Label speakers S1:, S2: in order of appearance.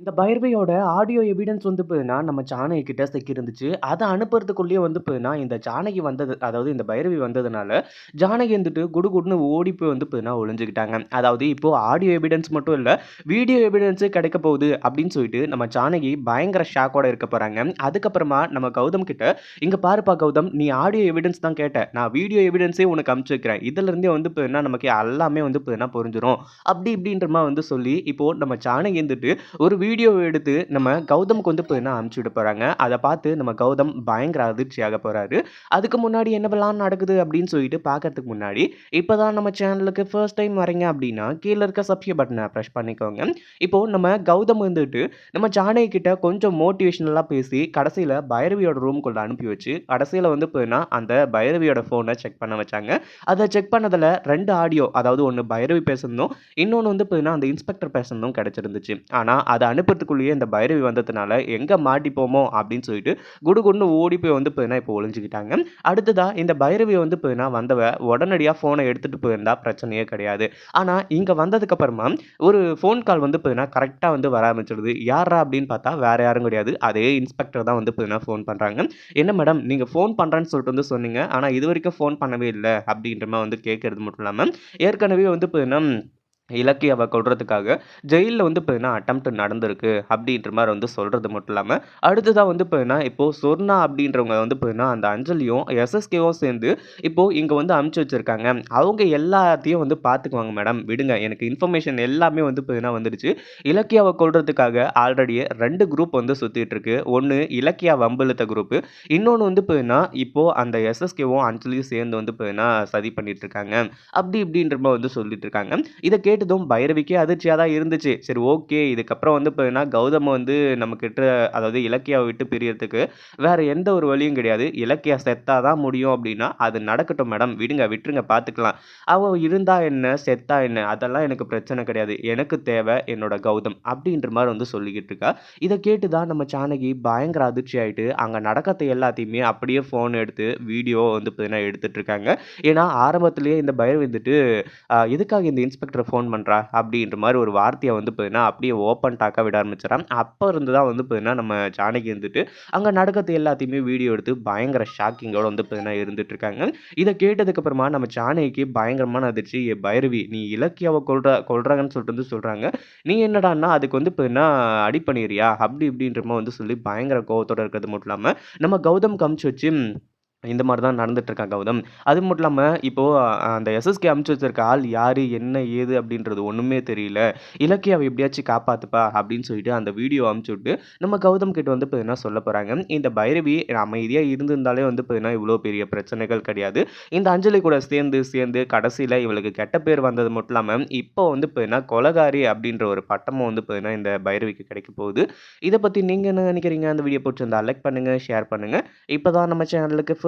S1: இந்த பைரவையோட audio evidence வந்து போதுன்னா நம்ம சாணகி கிட்ட சிக்கியிருந்துச்சு. அதை அனுப்புறதுக்குள்ளேயே வந்து போதுன்னா இந்த ஜானகி வந்தது அதாவது இந்த பைரவி வந்ததுனால, ஜானகி வந்துட்டு குடுகுடுன்னு ஓடி போய் வந்து போதுன்னா ஒளிஞ்சுக்கிட்டாங்க. அதாவது இப்போ ஆடியோ எவிடன்ஸ் மட்டும் இல்லை வீடியோ எவிடன்ஸே கிடைக்க போகுது அப்படின்னு சொல்லிட்டு நம்ம ஜானகி பயங்கர ஷாக்கோட இருக்க போறாங்க. அதுக்கப்புறமா நம்ம கௌதம் கிட்ட, "இங்க பாருப்பா கௌதம், நீ ஆடியோ எவிடன்ஸ் தான் கேட்ட. நான் வீடியோ எவிடன்ஸே உனக்கு அமுச்சு வைக்கிறேன். இதுலருந்தே வந்து போதுன்னா நமக்கு எல்லாமே வந்து போதுன்னா புரிஞ்சிடும் அப்படி இப்படின்றமா வந்து சொல்லி, இப்போ நம்ம ஜானகி வந்துட்டு ஒரு வீடியோ எடுத்து நம்ம கௌதமுக்கு வந்து பார்த்தீங்கன்னா அமுச்சு விட போகிறாங்க அதை பார்த்து நம்ம கௌதம் பயங்கர அதிர்ச்சியாக போகிறாரு அதுக்கு முன்னாடி என்னவெல்லாம் நடக்குது அப்படின்னு சொல்லிட்டு பார்க்கறதுக்கு முன்னாடி, இப்போ தான் நம்ம சேனலுக்கு ஃபர்ஸ்ட் டைம் வரீங்க அப்படின்னா, கீழே இருக்க சப்ஸ்கிரைப் பட்டனை ப்ரெஷ் பண்ணிக்கோங்க. இப்போ நம்ம கௌதம் வந்துட்டு, நம்ம ஜானகி கிட்ட கொஞ்சம் மோட்டிவேஷனலாக பேசி, கடைசியில் பைரவியோட ரூம்குள்ள அனுப்பி வச்சு, கடைசியில் வந்து பார்த்தீங்கன்னா, அந்த பைரவியோட ஃபோனை செக் பண்ண வச்சாங்க. அதை செக் பண்ணதில் ரெண்டு ஆடியோ அதாவது ஒன்று பைரவி பேசுனதும், இன்னொன்று வந்து பார்த்தீங்கன்னா, அந்த இன்ஸ்பெக்டர் பேசுனதும் கிடச்சிருந்துச்சு ஆனால் அதை அனுப்புறதுக்குள்ளேயே இந்த பைரவி வந்ததுனால, எங்கே மாட்டிப்போமோ அப்படின்னு சொல்லிட்டு குடுகுடுன்னு ஓடி போய் வந்து பார்த்தீங்கன்னா, இப்போ ஒழிஞ்சுக்கிட்டாங்க அடுத்ததாக இந்த பைரவி வந்து பார்த்தீங்கன்னா வந்தவ உடனடியாக ஃபோனை எடுத்துகிட்டு போயிருந்தா பிரச்சனையே கிடையாது. ஆனால் இங்கே வந்ததுக்கப்புறமா ஒரு ஃபோன் கால் வந்து பார்த்தீங்கன்னா, கரெக்டாக வந்து வர ஆரம்பிச்சிடுது யாரா அப்படின்னு பார்த்தா, வேறு யாரும் கிடையாது. அதே இன்ஸ்பெக்டர் தான் வந்து போயினா ஃபோன் பண்ணுறாங்க "என்ன மேடம், நீங்கள் ஃபோன் பண்ணுறேன்னு சொல்லிட்டு வந்து சொன்னீங்க. ஆனால் இது வரைக்கும் ஃபோன் பண்ணவே இல்லை அப்படின்ற மாதிரி வந்து கேட்கறது மட்டும் இல்லாமல் ஏற்கனவே வந்து பார்த்தீங்கன்னா இலக்கியாவை கொள்றதுக்காக ஜெயிலில் வந்து பார்த்தீங்கன்னா, அட்டெம்ப்ட் நடந்திருக்கு அப்படின்ற மாதிரி வந்து சொல்கிறது மட்டும் இல்லாமல் அடுத்ததாக வந்து பார்த்தீங்கன்னா, இப்போது சொர்ணா அப்படின்றவங்க வந்து பார்த்தீங்கன்னா, அந்த அஞ்சலியும், எஸ்எஸ்கேவும் சேர்ந்து இப்போது இங்கே வந்து அமுச்சு வச்சுருக்காங்க அவங்க எல்லாத்தையும் வந்து பார்த்துக்குவாங்க மேடம். விடுங்க. எனக்கு இன்ஃபர்மேஷன் எல்லாமே வந்து பார்த்தீங்கன்னா வந்துடுச்சு. இலக்கியாவை கொள்றதுக்காக ஆல்ரெடி ரெண்டு குரூப் வந்து சுற்றிட்டு இருக்கு. ஒன்று இலக்கியா வம்பிழுத்த குரூப்பு இன்னொன்று வந்து பார்த்தீங்கன்னா, இப்போது அந்த எஸ்எஸ்கேவும், அஞ்சலியும் சேர்ந்து வந்து பார்த்தீங்கன்னா, சதி பண்ணிட்டு இருக்காங்க. அப்படி இப்படின்ற வந்து சொல்லிட்டு இருக்காங்க. இதை கேட்டு கேட்டதும் பைரவிக்கே அதிர்ச்சியாக தான் இருந்துச்சு. சரி ஓகே. இதுக்கப்புறம் வந்து பார்த்தீங்கன்னா, கௌதம் வந்து நம்மகிட்ட அதாவது இலக்கியாவை விட்டு பிரியறதுக்கு வேற எந்த ஒரு வழியும் கிடையாது. இலக்கியா செத்தா தான் முடியும் அப்படின்னா, அது நடக்கட்டும் மேடம். விடுங்க, விட்டுருங்க பார்த்துக்கலாம். அவள் இருந்தா என்ன? செத்தா என்ன? அதெல்லாம் எனக்கு பிரச்சனை கிடையாது. எனக்கு தேவை என்னோட கௌதம். அப்படின்ற மாதிரி வந்து சொல்லிக்கிட்டு இருக்கா. இதை கேட்டு தான் நம்ம ஜானகி பயங்கர அதிர்ச்சி ஆயிட்டு, அங்கே நடக்கத்த எல்லாத்தையுமே அப்படியே ஃபோன் எடுத்து வீடியோ வந்து பார்த்தீங்கன்னா எடுத்துட்டு இருக்காங்க. ஏன்னா, ஆரம்பத்திலேயே இந்த பயம் வந்துட்டு, எதுக்காக இந்த இன்ஸ்பெக்டர் ஃபோன் பண்றா?" அப்படின்ற மாதிரி ஒரு வார்த்தையை வந்து பார்த்தீங்கன்னா, அப்படியே ஓப்பன் டாக்காக விட ஆரம்பிச்சிடறான் அப்போ இருந்து தான் வந்து பார்த்தீங்கன்னா, நம்ம ஜானகி இருந்துட்டு அங்கே நடக்கிறது எல்லாத்தையுமே வீடியோ எடுத்து பயங்கர ஷாக்கிங்கோட வந்து பார்த்தீங்கன்னா இருந்துட்டு இருக்காங்க. இதை கேட்டதுக்கப்புறமா நம்ம ஜானகிக்கு பயங்கரமான அதிர்ச்சி. "ஏ பைரவி, நீ இலக்கியாவை கொள்ற கொள்றாங்கன்னு சொல்லிட்டு வந்து சொல்கிறாங்க நீ என்னடான்னா அதுக்கு வந்து பார்த்தீங்கன்னா அடி பண்ணிறியா?" அப்படி இப்படின்றமா வந்து சொல்லி பயங்கர கோவத்தோட இருக்கிறது மட்டும் இல்லாமல் நம்ம கௌதம் கமிச்சு வச்சு, இந்த மாதிரி தான் நடந்துட்டு கௌதம். அது மட்டும் இல்லாமல் இப்போது அந்த எஸ்எஸ்கே அமுச்சு வச்சிருக்க ஆள் யார் என்ன? ஏது? அப்படின்றது ஒன்றுமே தெரியல. இலக்கியாவ எப்படியாச்சும் காப்பாற்றுப்பா அப்படின்னு சொல்லிட்டு அந்த வீடியோ அமுச்சு விட்டு, நம்ம கௌதம் கிட்ட வந்து பார்த்தீங்கன்னா சொல்லப் போகிறாங்க இந்த பைரவி அமைதியாக இருந்திருந்தாலே வந்து பார்த்தீங்கன்னா, இவ்வளோ பெரிய பிரச்சனைகள் கிடையாது. இந்த அஞ்சலி கூட சேர்ந்து சேர்ந்து கடைசியில் இவளுக்கு கெட்ட பேர் வந்தது மட்டும் இல்லாமல் இப்போ வந்து பார்த்தீங்கன்னா கொலகாரி அப்படின்ற ஒரு பட்டமும் வந்து பார்த்தீங்கன்னா, இந்த பைரவிக்கு கிடைக்க போகுது. இதை பற்றி நீங்கள் என்ன நினைக்கிறீங்க? அந்த வீடியோ புடிச்சிருந்தா லைக் பண்ணுங்கள் ஷேர் பண்ணுங்கள் இப்போ தான் நம்ம சேனலுக்கு